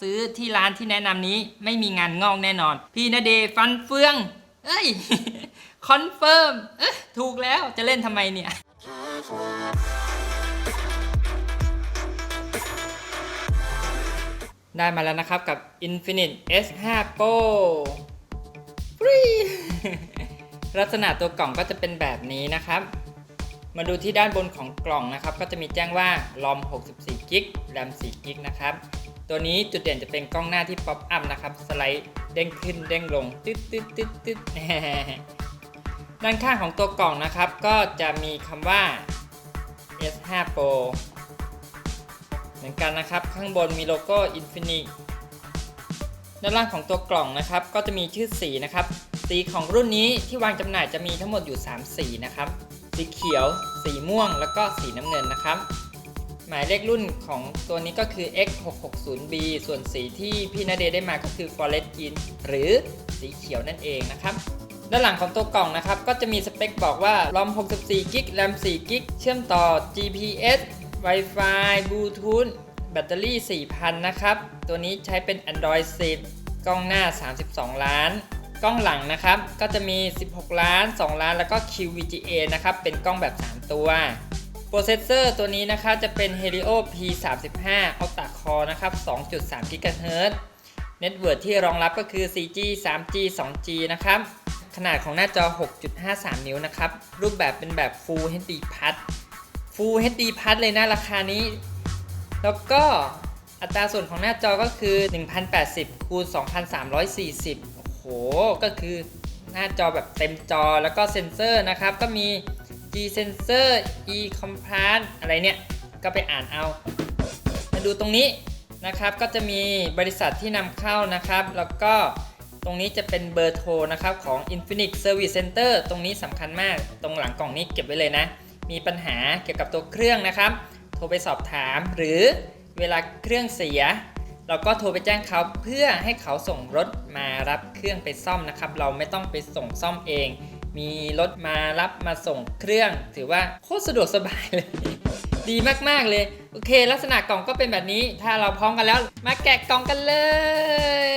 ซื้อที่ร้านที่แนะนำนี้ไม่มีงานงอกแน่นอน พี่นาเดฟันเฟือง เอ้ย คอนเฟิร์มถูกแล้วจะเล่นทำไมเนี่ยได้มาแล้วนะครับกับ Infinite S5 Pro ฟรีลักษณะตัวกล่องก็จะเป็นแบบนี้นะครับ มาดูที่ด้านบนของกล่องนะครับ ก็จะมีแจ้งว่า ROM 64 g b RAM 4 g b นะครับ ตัวนี้จุดเด่นจะเป็นกล้องหน้าที่ป๊อปอัพนะครับ สไลด์เด้งขึ้นเด้งลงตึ๊ดตึ๊ดตึ๊ดตึ๊ดด้านข้างของตัวกล่องนะครับ ก็จะมีคำว่า S5 Pro เหมือนกันนะครับ ข้างบนมีโลโก้ Infinix ด้านล่างของตัวกล่องนะครับ ก็จะมีชื่อสีนะครับ สีของรุ่นนี้ที่วางจำหน่ายจะมีทั้งหมดอยู่ 3 สีนะครับ สีเขียว สีม่วง แล้วก็สีน้ำเงินนะครับ หมายเลขรุ่นของตัวนี้ก็คือ X660B ส่วนสีที่พี่นาเดย์ได้มาก็คือ Forest Green หรือสีเขียวนั่นเองนะครับ ด้านหลังของตัวกล่องนะครับ ก็จะมีสเปคบอกว่า ROM 64 g b RAM 4 g b เชื่อมต่อ GPS Wi-Fi Bluetooth แบตเตอรี่ 4,000 นะครับ ตัวนี้ใช้เป็น Android 10 กล้องหน้า 32 ล้าน กล้องหลังนะครับ ก็จะมี 16 ล้าน 2 ล้าน แล้วก็ QVGA นะครับ เป็นกล้องแบบ 3 ตัว โปรเซสเซอร์ตัวนี้นะครับจะเป็น Helio P35 Octa Core นะครับ 2.3 GHz เน็ตเวิร์ดที่รองรับก็คือ 4G 3G 2G นะครับ ขนาดของหน้าจอ 6.53 นิ้วนะครับ รูปแบบเป็นแบบ Full HD Plus Full HD Plus เลยนะราคานี้ แล้วก็อัตราส่วนของหน้าจอก็คือ 1080คูณ2340 โอ้โห ก็คือหน้าจอแบบเต็มจอแล้วก็เซ็นเซอร์นะครับ ก็มี G sensor E compass อะไรเนี่ย ก็ไปอ่านเอามาดูตรงนี้นะครับก็จะมีบริษัทที่นำเข้านะครับ แล้วก็ตรงนี้จะเป็นเบอร์โทรนะครับของ Infinix Service Center ตรงนี้สำคัญมากตรงหลังกล่องนี้เก็บไว้เลยนะ มีปัญหาเกี่ยวกับตัวเครื่องนะครับ โทรไปสอบถามหรือเวลาเครื่องเสีย เราก็โทรไปแจ้งเขาเพื่อให้เขาส่งรถมารับเครื่องไปซ่อมนะครับ เราไม่ต้องไปส่งซ่อมเอง มีรถมารับมาส่งเครื่อง ถือว่าโคตรสะดวกสบายเลย ดีมากๆเลย โอเค ลักษณะกล่องก็เป็นแบบนี้ ถ้าเราพร้อมกันแล้ว มาแกะกล่องกันเล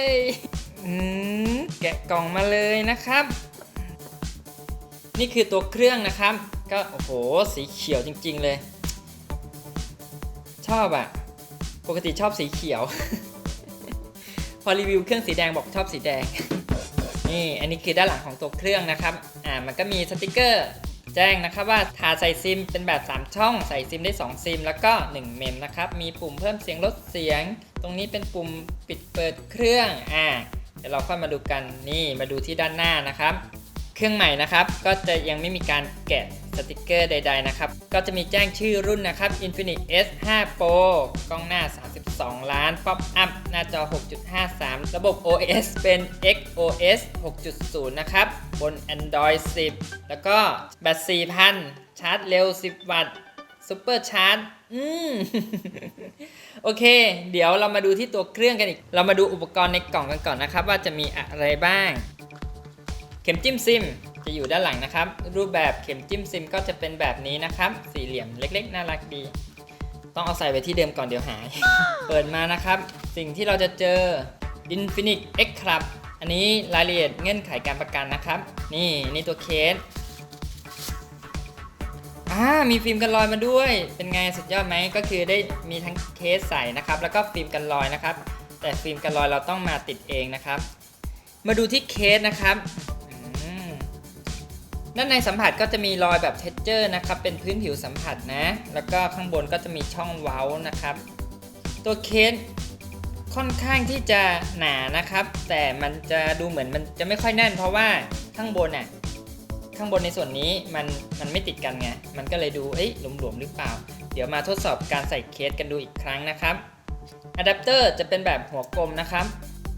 ยอืมแกะกล่องมาเลยนะครับ นี่คือตัวเครื่องนะครับ ก็โอ้โหสีเขียวจริง ๆ เลย ชอบอะปกติชอบสีเขียว พอรีวิวเครื่องสีแดงบอกชอบสีแดงนี่อันนี้คือด้านหลังของตัวเครื่องนะครับ อ่ามันก็มีสติกเกอร์แจ้งนะครับว่าถาใส่ซิมเป็นแบบ 3 ช่องใส่ซิมได้ 2 ซิม แล้วก็ 1 เมมนะครับ มีปุ่มเพิ่มเสียงลดเสียง ตรงนี้เป็นปุ่มปิดเปิดเครื่องอ่าเดี๋ยวเราค่อยมาดูกันนี่มาดูที่ด้านหน้านะครับ เครื่องใหม่นะครับ ก็จะยังไม่มีการแกะสติกเกอร์ใด ๆ นะครับ ก็จะมีแจ้งชื่อรุ่นนะครับ Infinix S5 Pro กล้องหน้า 32 ล้าน ป๊อปอัพ หน้าจอ 6.53 ระบบ OS เป็น XOS 6.0 นะครับ บน Android 10 แล้วก็แบต 4,000 ชาร์จเร็ว 10 วัตต์ซุปเปอร์ชาร์จ อืม โอเค เดี๋ยวเรามาดูที่ตัวเครื่องกันอีก เรามาดูอุปกรณ์ในกล่องกันก่อนนะครับ ว่าจะมีอะไรบ้าง เข็มจิ้มซิมจะอยู่ด้านหลังนะครับ รูปแบบเข็มจิ้มซิมก็จะเป็นแบบนี้นะครับ สี่เหลี่ยมเล็กๆ น่ารักดี ต้องเอาใส่ไว้ที่เดิมก่อนเดี๋ยวหาย เปิดมานะครับ สิ่งที่เราจะเจอ Infinix X Club อันนี้รายละเอียดเงื่อนไขการประกันนะครับ นี่นี่ตัวเคสอ่ามีฟิล์มกันรอยมาด้วย เป็นไงสุดยอดไหมก็คือได้มีทั้งเคสใส่นะครับ แล้วก็ฟิล์มกันรอยนะครับ แต่ฟิล์มกันรอยเราต้องมาติดเองนะครับ มาดูที่เคสนะครับ ด้านในสัมผัสก็จะมีรอยแบบเท x เจอร์นะครับ เป็นพื้นผิวสัมผัสนะ แล้วก็ข้างบนก็จะมีช่องเว้านะครับ ตัวเคสค่อนข้างที่จะหนานะครับ แต่มันจะดูเหมือนมันจะไม่ค่อยแน่น เพราะว่าข้างบนน่ะข้างบนในส่วนนี้มันมันไม่ติดกันไง มันก็เลยดูเอ้ยหลวมๆหรือเปล่า เดี๋ยวมาทดสอบการใส่เคสกันดูอีกครั้งนะครับอะแดปเตอร์จะเป็นแบบหัวกลมนะครับ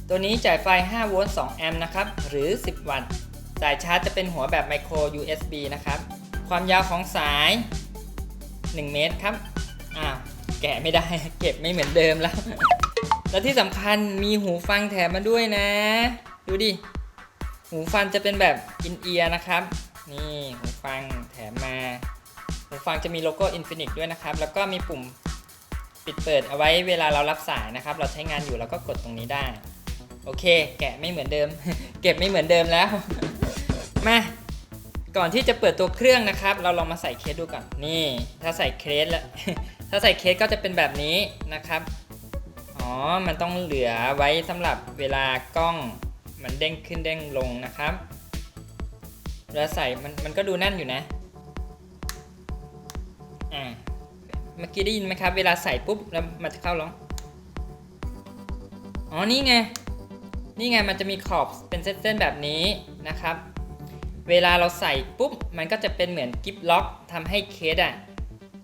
ตัวนี้จ่ายไฟ 5 โวลต์ 2 แอมป์นะครับ หรือ 10 วัตต์ สายชาร์จจะเป็นหัวแบบไมโคร USB นะครับ ความยาวของสาย 1 เมตรครับ อ้าว แกะไม่ได้ เก็บไม่เหมือนเดิมแล้ว แล้วที่สำคัญมีหูฟังแถมมาด้วยนะ ดูดิ หูฟังจะเป็นแบบอินเอียร์นะครับ นี่หูฟังแถมมา หูฟังจะมีโลโก้ Infinix ด้วยนะครับ แล้วก็มีปุ่มปิดเปิดเอาไว้เวลาเรารับสายนะครับ เราใช้งานอยู่เราก็กดตรงนี้ได้ โอเค แกะไม่เหมือนเดิม เก็บไม่เหมือนเดิมแล้ว มาก่อนที่จะเปิดตัวเครื่องนะครับ เราลองมาใส่เคสดูก่อนนี่ ถ้าใส่เคสแล้วถ้าใส่เคสก็จะเป็นแบบนี้นะครับอ๋อมันต้องเหลือไว้สำหรับเวลากล้องมันเด้งขึ้นเด้งลงนะครับเวลาใส่มันมันก็ดูแน่นอยู่นะอ่าเมื่อกี้ได้ยินไหมครับ เวลาใส่ปุ๊บแล้วมันจะเข้าร้องอ๋อนี่ไงนี่ไงมันจะมีขอบเป็นเส้นๆแบบนี้นะครับ เวลาเราใส่ปุ๊บมันก็จะเป็นเหมือนกิฟล็อกทำให้เคสอะ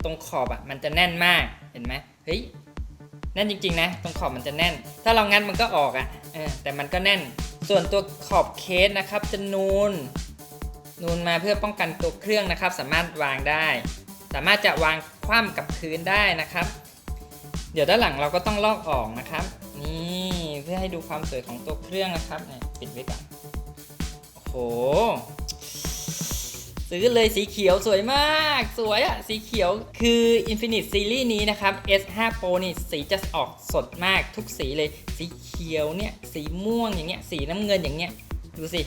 ตรงขอบอะมันจะแน่นมากเห็นไหมเฮ้ยแน่นจริงๆนะ ตรงขอบมันจะแน่น ถ้าเรางัดมันก็ออกอะเออแต่มันก็แน่น ส่วนตัวขอบเคสนะครับจะนูนนูนมาเพื่อป้องกันตัวเครื่องนะครับ สามารถวางได้ สามารถจะวางคว่ำกับพื้นได้นะครับ เดี๋ยวด้านหลังเราก็ต้องลอกออกนะครับ นี่เพื่อให้ดูความสวยของตัวเครื่องนะครับเนี่ยปิดไว้ก่อนโอ้โห ซื้อเลยสีเขียวสวยมาก สวยอะสีเขียวคือ Infinite Series นี้นะครับ S5 Pro นี่สีจะออกสดมากทุกสีเลย สีเขียวเนี่ย สีม่วงอย่างเงี้ย สีน้ำเงินอย่างเงี้ย ดูสิ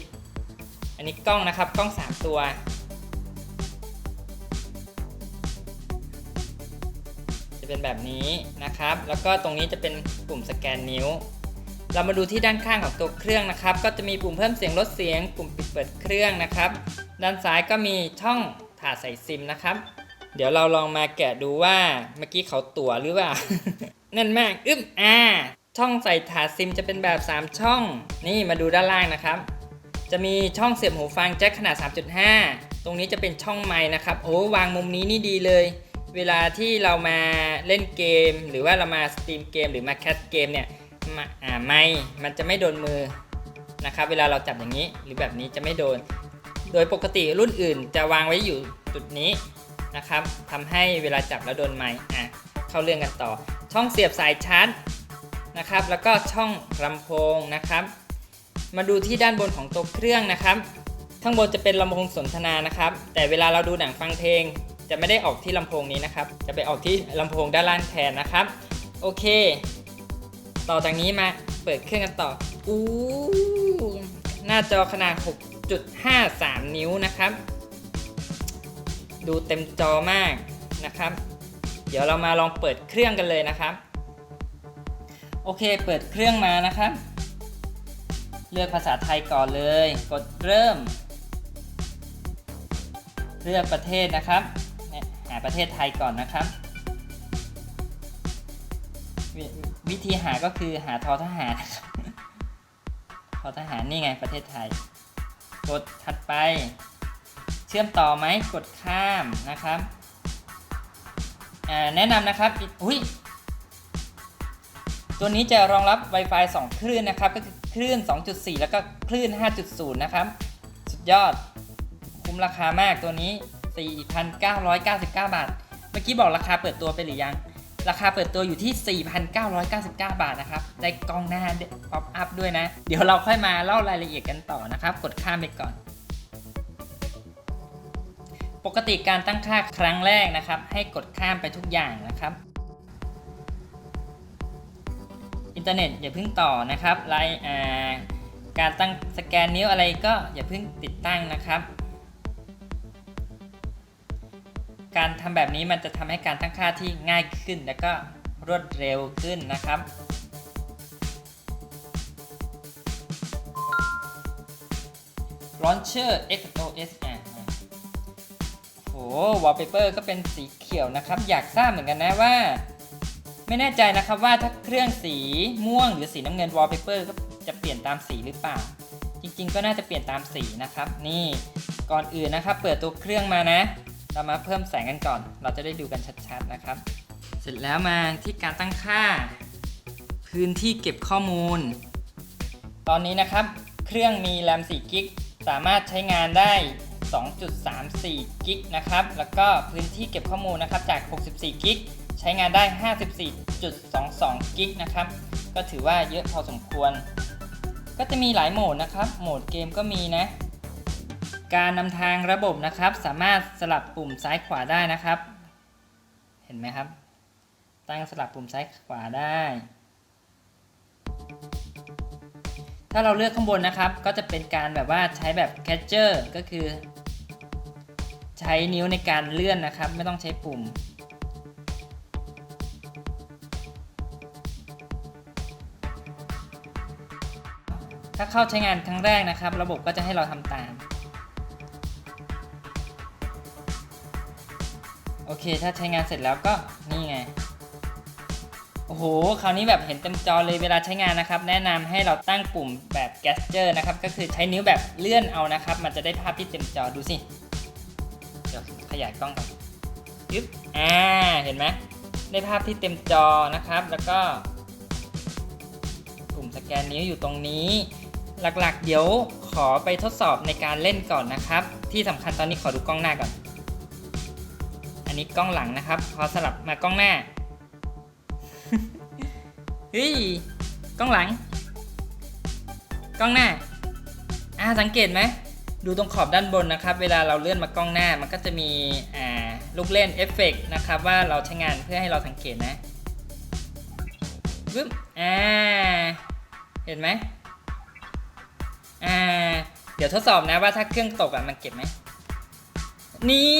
อันนี้กล้องนะครับ กล้อง 3 ตัว จะเป็นแบบนี้นะครับ แล้วก็ตรงนี้จะเป็นปุ่มสแกนนิ้วเรามาดูที่ด้านข้างของตัวเครื่องนะครับ ก็จะมีปุ่มเพิ่มเสียงลดเสียง ปุ่มปิดเปิดเครื่องนะครับ ด้านซ้ายก็มีช่องถ่าใส่ซิมนะครับ เดี๋ยวเราลองมาแกะดูว่าเมื่อกี้เขาตั๋วหรือเปล่านั่นมากอึ้มอ่า ช่องใส่ถาดซิมจะเป็นแบบ 3 ช่อง นี่มาดูด้านล่างนะครับ จะมีช่องเสียบหูฟังแจ็คขนาด 3.5 ตรงนี้จะเป็นช่องไม้นะครับ โอ้วางมุมนี้นี่ดีเลย เวลาที่เรามาเล่นเกม หรือว่าเรามาสตรีมเกมหรือมาแคสเกมเนี่ยมาอ่าไม้มันจะไม่โดนมือนะครับ เวลาเราจับอย่างนี้หรือแบบนี้จะไม่โดน โดยปกติรุ่นอื่นจะวางไว้อยู่จุดนี้นะครับทำให้เวลาจับแล้วโดนไม้อะเข้าเรื่องกันต่อ ช่องเสียบสายชาร์จนะครับ แล้วก็ช่องลำโพงนะครับ มาดูที่ด้านบนของตัวเครื่องนะครับข้างบนจะเป็นลำโพงสนทนานะครับ แต่เวลาเราดูหนังฟังเพลง จะไม่ได้ออกที่ลำโพงนี้นะครับ จะไปออกที่ลำโพงด้านล่างแทนนะครับ โอเค ต่อจากนี้มาเปิดเครื่องกันต่ออู้หน้าจอขนาด 6.53 นิ้วนะครับ ดูเต็มจอมากนะครับ เดี๋ยวเรามาลองเปิดเครื่องกันเลยนะครับ โอเคเปิดเครื่องมานะครับ เลือกภาษาไทยก่อนเลย กดเริ่ม เลือกประเทศนะครับหาประเทศไทยก่อนนะครับววิธีหาก็คือหาทอทหารทอทหารนี่ไงประเทศไทย กดถัดไป เชื่อมต่อไหมกดข้ามนะครับแนะนำนะครับอุ้ยตัวนี้จะรองรับ Wi-Fi 2 คลื่นนะครับ ก็คือคลื่น 2.4 แล้วก็คลื่น 5.0 นะครับ สุดยอด คุ้มราคามากตัวนี้ 4,999 บาท เมื่อกี้บอกราคาเปิดตัวไปหรือยัง ราคาเปิดตัวอยู่ที่ 4,999 บาทนะครับ ได้กล้องหน้าป๊อปอัพด้วยนะ เดี๋ยวเราค่อยมาเล่ารายละเอียดกันต่อนะครับ กดข้ามไปก่อน ปกติการตั้งค่าครั้งแรกนะครับ ให้กดข้ามไปทุกอย่างนะครับ อินเทอร์เน็ตอย่าเพิ่งต่อนะครับไลน์อ่การตั้งสแกนนิ้วอะไรก็อย่าเพิ่งติดตั้งนะครับ การทำแบบนี้มันจะทำให้การตั้งค่าที่ง่ายขึ้น แล้วก็รวดเร็วขึ้นนะครับ Launcher XOS อะโอ้โห wallpaper ก็เป็นสีเขียวนะครับ อยากทราบเหมือนกันนะว่า ไม่แน่ใจนะครับว่าถ้าเครื่องสีม่วงหรือสีน้ำเงิน wallpaper ก็จะเปลี่ยนตามสีหรือเปล่า จริงๆ ก็น่าจะเปลี่ยนตามสีนะครับ นี่ก่อนอื่นนะครับ เปิดตัวเครื่องมานะ เรามาเพิ่มแสงกันก่อน เราจะได้ดูกันชัดๆนะครับ เสร็จแล้วมาที่การตั้งค่า พื้นที่เก็บข้อมูล ตอนนี้นะครับ เครื่องมีแรม4กิกสามารถใช้งานได้ 2.34กิกนะครับ แล้วก็พื้นที่เก็บข้อมูลนะครับจาก 64กิกใช้งานได้ 54.22กิกนะครับ ก็ถือว่าเยอะพอสมควร ก็จะมีหลายโหมดนะครับ โหมดเกมก็มีนะ การนำทางระบบนะครับ สามารถสลับปุ่มซ้ายขวาได้นะครับ เห็นไหมครับ ตั้งสลับปุ่มซ้ายขวาได้ ถ้าเราเลือกข้างบนนะครับ ก็จะเป็นการแบบว่าใช้แบบ catcher ก็คือ ใช้นิ้วในการเลื่อนนะครับ ไม่ต้องใช้ปุ่มถ้าเข้าใช้งานครั้งแรกนะครับ ระบบก็จะให้เราทำตาม เค ถ้าใช้งานเสร็จแล้วก็นี่ไง โอ้โห คราวนี้แบบเห็นเต็มจอเลยเวลาใช้งานนะครับ แนะนำให้เราตั้งปุ่มแบบ gesture นะครับ ก็คือใช้นิ้วแบบเลื่อนเอานะครับ มันจะได้ภาพที่เต็มจอดูสิ เดี๋ยวขยายกล้องก่อนยึบอ่า เห็นไหมได้ภาพที่เต็มจอนะครับ แล้วก็ ปุ่มสแกนนิ้วอยู่ตรงนี้ หลักๆ เดี๋ยวขอไปทดสอบในการเล่นก่อนนะครับ ที่สำคัญตอนนี้ขอดูกล้องหน้าก่อน อันนี้กล้องหลังนะครับ พอสลับมากล้องหน้า เฮ้ย กล้องหลัง กล้องหน้า อ่า สังเกตไหม ดูตรงขอบด้านบนนะครับ เวลาเราเลื่อนมากล้องหน้า มันก็จะมี อ่า ลูกเล่นเอฟเฟกต์นะครับ ว่าเราใช้งานเพื่อให้เราสังเกตนะปึ๊บอ่า เห็นไหมอ่า เดี๋ยวทดสอบนะว่าถ้าเครื่องตกอะมันเก็บไหมนี่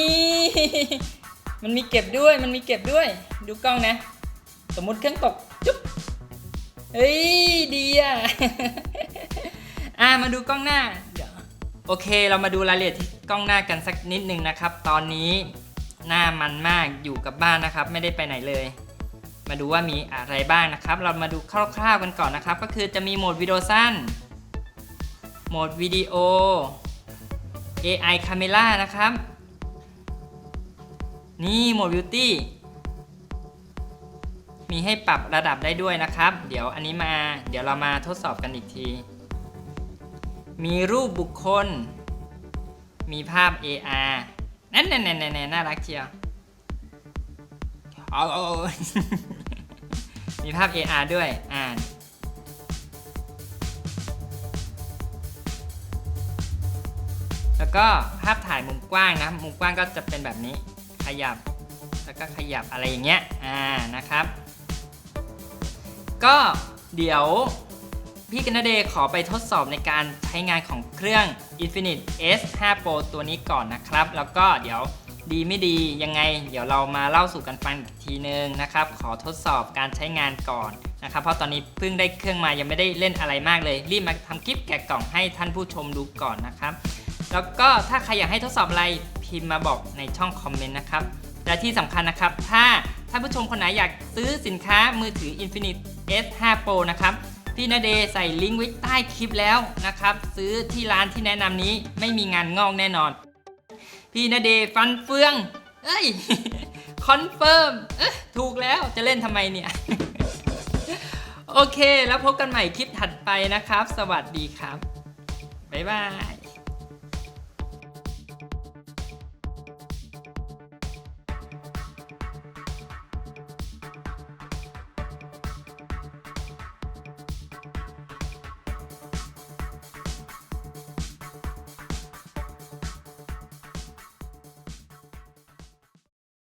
มันมีเก็บด้วย มันมีเก็บด้วย ดูกล้องนะ สมมุติเครื่องตก จุ๊บ เฮ้ย ดีอะ อ่า มาดูกล้องหน้าเดี๋ยวโอเค เรามาดูรายละเอียดที่กล้องหน้ากันสักนิดนึงนะครับ ตอนนี้หน้ามันมากอยู่กับบ้านนะครับ ไม่ได้ไปไหนเลย มาดูว่ามีอะไรบ้างนะครับ เรามาดูคร่าวๆกันก่อนนะครับ ก็คือจะมีโหมดวิดีโอสั้น โหมดวิดีโอ AI Camera นะครับ นี่โหมด Beauty มีให้ปรับระดับได้ด้วยนะครับ เดี๋ยวอันนี้มา เดี๋ยวเรามาทดสอบกันอีกที มีรูปบุคคล มีภาพ AR นั่นแน่ๆๆน่ารักเชียวเอาเอาเอามีภาพ AR ด้วย อ่านแล้วก็ภาพถ่ายมุมกว้างนะ มุมกว้างก็จะเป็นแบบนี้ ขยับ แล้วก็ขยับอะไรอย่างเงี้ย อ่า นะครับ ก็เดี๋ยวพี่กันาเดย์ขอไปทดสอบในการใช้งานของเครื่อง Infinite S5 Pro ตัวนี้ก่อนนะครับ แล้วก็เดี๋ยวดีไม่ดียังไง เดี๋ยวเรามาเล่าสู่กันฟังอีกทีนึงนะครับ ขอทดสอบการใช้งานก่อนนะครับ เพราะตอนนี้เพิ่งได้เครื่องมายังไม่ได้เล่นอะไรมากเลย รีบมาทำคลิปแกะกล่องให้ท่านผู้ชมดูก่อนนะครับ แล้วก็ถ้าใครอยากให้ทดสอบอะไรพิมพ์มาบอกในช่องคอมเมนต์นะครับ และที่สำคัญนะครับ ถ้าท่านผู้ชมคนไหนอยากซื้อสินค้ามือถือ Infinite S5 Pro นะครับพี่นาเดย์ใส่ลิงก์ไว้ใต้คลิปแล้วนะครับ ซื้อที่ร้านที่แนะนำนี้ไม่มีงานงอกแน่นอน พี่นาเดย์ฟันเฟือง เอ้ยคอนเฟิร์มถูกแล้วจะเล่นทำไมเนี่ย โอเค แล้วพบกันใหม่คลิปถัดไปนะครับ สวัสดีครับ บ๊ายบาย